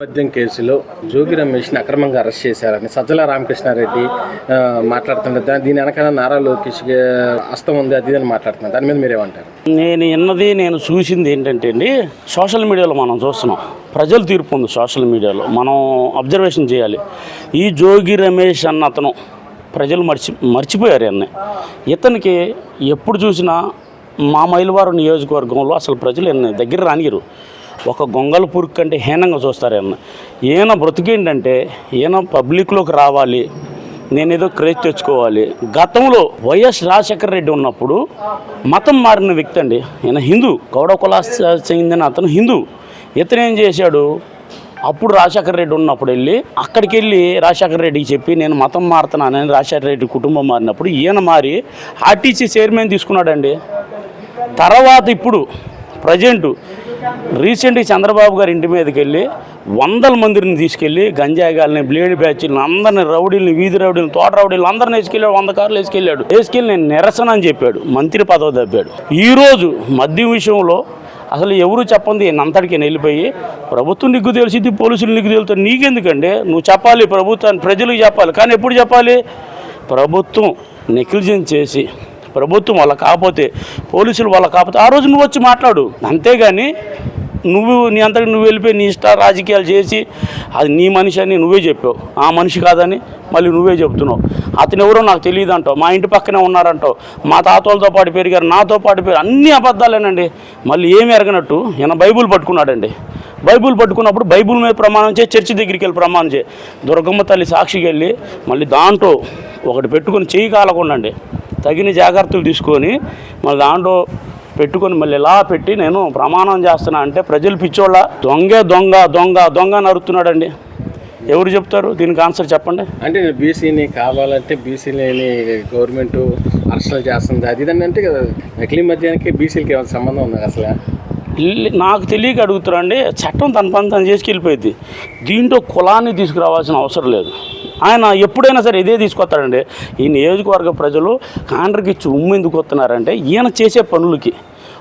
మద్యం కేసులో జోగి రమేష్ని అక్రమంగా అరెస్ట్ చేశారని సజ్జల రామకృష్ణారెడ్డి ఆ, దీని వెనకాల నారా లోకేష్గా హస్తం ఉంది అది అని మాట్లాడుతున్నారు. దాని మీద మీరేమంటారు? నేను విన్నది నేను చూసింది ఏంటంటే అండి సోషల్ మీడియాలో మనం చూస్తున్నాం. ప్రజల తీర్పు ఉంది సోషల్ మీడియాలో. మనం అబ్జర్వేషన్ చేయాలి. ఈ జోగి రమేష్ అన్న అతను ప్రజలు మర్చి మర్చిపోయారు అన్నీ ఇతనికి ఎప్పుడు చూసినా మా మైలువారు నియోజకవర్గంలో అసలు ప్రజలు దగ్గర రానియరు ఒక గొంగల పురుగు కంటే హీనంగా చూస్తారు ఈయన ఈయన బ్రతికేంటంటే ఈయన పబ్లిక్లోకి రావాలి నేనేదో క్రేజ్ తెచ్చుకోవాలి. గతంలో వైఎస్ రాజశేఖర రెడ్డి ఉన్నప్పుడు మతం మారిన వ్యక్తి అండి. ఈయన హిందూ గౌడ కులాస్ చెందిన అతను హిందూ. ఇతను ఏం చేశాడు? అప్పుడు రాజశేఖర రెడ్డి ఉన్నప్పుడు వెళ్ళి అక్కడికి వెళ్ళి రాజశేఖర రెడ్డికి చెప్పి నేను మతం మారుతున్నానని రాజశేఖర రెడ్డి కుటుంబం మారినప్పుడు ఈయన మారి ఆర్టీసీ చైర్మన్ తీసుకున్నాడండి. తర్వాత ఇప్పుడు ప్రజెంటు రీసెంట్గా చంద్రబాబు గారి ఇంటి మీదకి వెళ్ళి వందల మందిని తీసుకెళ్ళి గంజాయిగాల్ని బ్లేడ్ బ్యాచ్ని అందరిని రౌడీలను వీధి రౌడీలను తోట రౌడీలు అందరిని వేసుకెళ్ళాడు వంద కార్లు వేసుకెళ్ళాడు. వేసుకెళ్ళి నేను నిరసన అని చెప్పాడు మంత్రి పదవి తప్పాడు ఈరోజు మద్యం విషయంలో అసలు ఎవరు చెప్పంది? అంతటికి వెళ్ళిపోయి ప్రభుత్వం నీకు తెలిసింది పోలీసులు నీకు తెలుస్తుంది నీకెందుకండి? నువ్వు చెప్పాలి ప్రభుత్వాన్ని ప్రజలకు చెప్పాలి. కానీ ఎప్పుడు చెప్పాలి? ప్రభుత్వం నెగ్లిజెన్స్ చేసి ప్రభుత్వం వాళ్ళ కాకపోతే పోలీసులు వాళ్ళ కాకపోతే ఆ రోజు నువ్వు వచ్చి మాట్లాడు. అంతేగాని నువ్వు నీ అంతటి నువ్వు వెళ్ళిపోయి నీ ఇష్ట రాజకీయాలు చేసి అది నీ మనిషి అని నువ్వే చెప్పావు. ఆ మనిషి కాదని మళ్ళీ నువ్వే చెప్తున్నావు అతను ఎవరో నాకు తెలియదు అంటావు. మా ఇంటి పక్కనే ఉన్నారంటావు. మా తాతోళ్ళతో పాటు పెరిగారు నాతో పాటు పెరిగారు. అన్ని అబద్ధాలేనండి. మళ్ళీ ఏమి ఎరగనట్టు? ఈయన బైబుల్ పట్టుకున్నాడండి. బైబుల్ పట్టుకున్నప్పుడు బైబుల్ మీద ప్రమాణం చేయి చర్చి దగ్గరికి వెళ్ళి ప్రమాణం చేయి. దుర్గమ్మ తల్లి సాక్షికి వెళ్ళి మళ్ళీ దాంట్లో ఒకటి పెట్టుకొని చెయ్యి కాలకుండండి తగిన జాగ్రత్తలు తీసుకొని మళ్ళీ దాంట్లో పెట్టుకొని మళ్ళీ ఇలా పెట్టి నేను ప్రమాణం చేస్తున్నా అంటే ప్రజలు పిచ్చోళ్ళ దొంగే దొంగ దొంగ దొంగ నరుతున్నాడండి ఎవరు చెప్తారు? దీనికి ఆన్సర్ చెప్పండి. అంటే నేను బీసీని కావాలంటే బీసీని గవర్నమెంట్ అరెస్టులు చేస్తుంది. అది అంటే కదా నకిలీ మద్యానికి బీసీలకి ఏమైనా సంబంధం ఉంది అసలు? నాకు తెలియక అడుగుతారండి. చట్టం తన పని తను చేసుకెళ్ళిపోయింది దీంట్లో కులాన్ని తీసుకురావాల్సిన అవసరం లేదు. ఆయన ఎప్పుడైనా సరే ఇదే తీసుకొస్తాడండి. ఈ నియోజకవర్గ ప్రజలు కాండ్రకి ఇచ్చి ఉమ్ము ఎందుకు వస్తున్నారంటే ఈయన చేసే పనులకి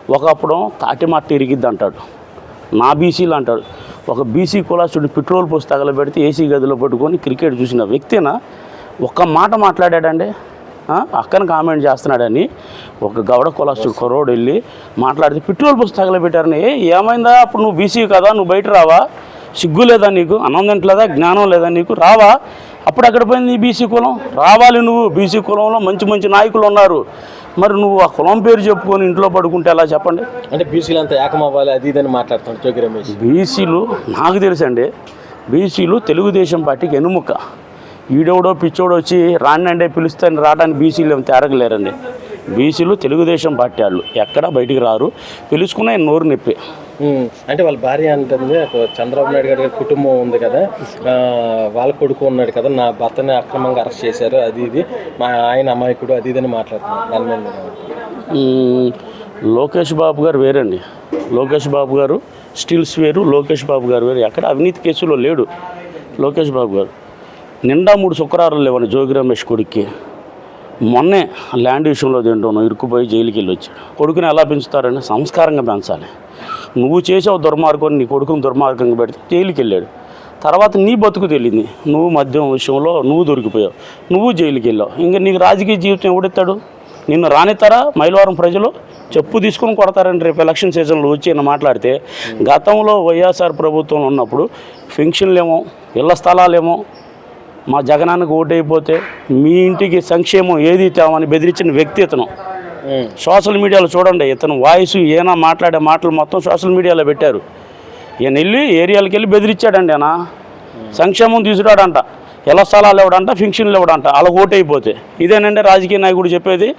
ఒకప్పుడు తాటి మట్టి ఇరిగిద్ది అంటాడు. నా బీసీలు అంటాడు. ఒక బీసీ కులాసుడు పెట్రోల్ పోసి తగలబెడితే ఏసీ గదిలో పట్టుకొని క్రికెట్ చూసిన వ్యక్తిన? ఒక్క మాట మాట్లాడాడండి. ఆ, అక్కన కామెంట్ చేస్తున్నాడని ఒక గౌడ కులాసుడు కుర్రోడు వెళ్ళి మాట్లాడితే పెట్రోల్ పోసి తగలబెట్టారని ఏమైందా? అప్పుడు నువ్వు బీసీ కదా నువ్వు బయట రావా? సిగ్గు లేదా నీకు? అన్నం లేదా? జ్ఞానం లేదా నీకు? రావా? అప్పుడు అక్కడ పోయింది నీ బీసీ కులం? రావాలి నువ్వు బీసీ కులంలో మంచి మంచి నాయకులు ఉన్నారు. మరి నువ్వు ఆ కులం పేరు చెప్పుకొని ఇంట్లో పడుకుంటే ఎలా చెప్పండి? అంటే బీసీలు అంతా ఏకమవ్వాలి అది ఇది అని మాట్లాడుతున్నాడు జోగి రమేష్. బీసీలు నాకు తెలుసండి బీసీలు తెలుగుదేశం పార్టీకి ఎనుముక. ఈడెవడో పిచ్చోడో వచ్చి రాండి పిలుస్తే రావడానికి బీసీలు ఏం తేరగలేరండి. బీసీలు తెలుగుదేశం పార్టీ వాళ్ళు ఎక్కడా బయటికి రారు. పిలుచుకున్న ఆయన నోరు నొప్పి. అంటే వాళ్ళ భార్య అంటుంది ఒక చంద్రబాబు నాయుడు గారి కుటుంబం ఉంది కదా వాళ్ళ కొడుకు ఉన్నాడు కదా నా భర్తని అక్రమంగా అరెస్ట్ చేశారు అది ఇది మా ఆయన అమాయకుడు అది ఇది అని దాని మీద? మ్మ్. లోకేష్ బాబు గారు వేరండి. లోకేష్ బాబు గారు స్టిల్స్ వేరు లోకేష్ బాబు గారు వేరు. ఎక్కడ అవినీతి కేసులో లేడు లోకేష్ బాబు గారు. నిండా మూడు శుక్రవారాలు లేవని జోగి రమేష్ కొడుక్కి. మొన్నే ల్యాండ్ విషయంలో తింటాను ఇరుక్కుపోయి జైలుకి వెళ్ళి వచ్చాడు కొడుకుని ఎలా పెంచుతారని సంస్కారంగా పెంచాలి. నువ్వు చేసావు దుర్మార్గం నీ కొడుకుని దుర్మార్గంగా పెడితే జైలుకి వెళ్ళాడు తర్వాత నీ బతుకు తెలియంది. నువ్వు మద్యం విషయంలో నువ్వు దొరికిపోయావు. నువ్వు జైలుకి వెళ్ళావు ఇంకా నీకు రాజకీయ జీవితం ఎవడెత్తాడు? నిన్ను రానిస్తారా మైలవరం ప్రజలు? చెప్పు తీసుకుని కొడతారని రేపు ఎలక్షన్ సీజన్లో వచ్చి నేను మాట్లాడితే గతంలో వైఎస్ఆర్ ప్రభుత్వంలో ఉన్నప్పుడు పెన్షన్లేమో ఇళ్ళ స్థలాలేమో మా జగనానికి ఓటైపోతే మీ ఇంటికి సంక్షేమం ఏది తేమని బెదిరించిన వ్యక్తి ఇతను. సోషల్ మీడియాలో చూడండి ఇతను వాయిస్ ఏనా మాట్లాడే మాటలు మొత్తం సోషల్ మీడియాలో పెట్టారు. ఈయన వెళ్ళి ఏరియాలకు వెళ్ళి బెదిరించాడండి ఆయన సంక్షేమం తీసుకురాడంట ఎలా స్థలాలు ఇవ్వడంట ఫింక్షన్లు ఇవ్వడంట అలా ఓటైపోతే. ఇదేనండి రాజకీయ నాయకుడు చెప్పేది?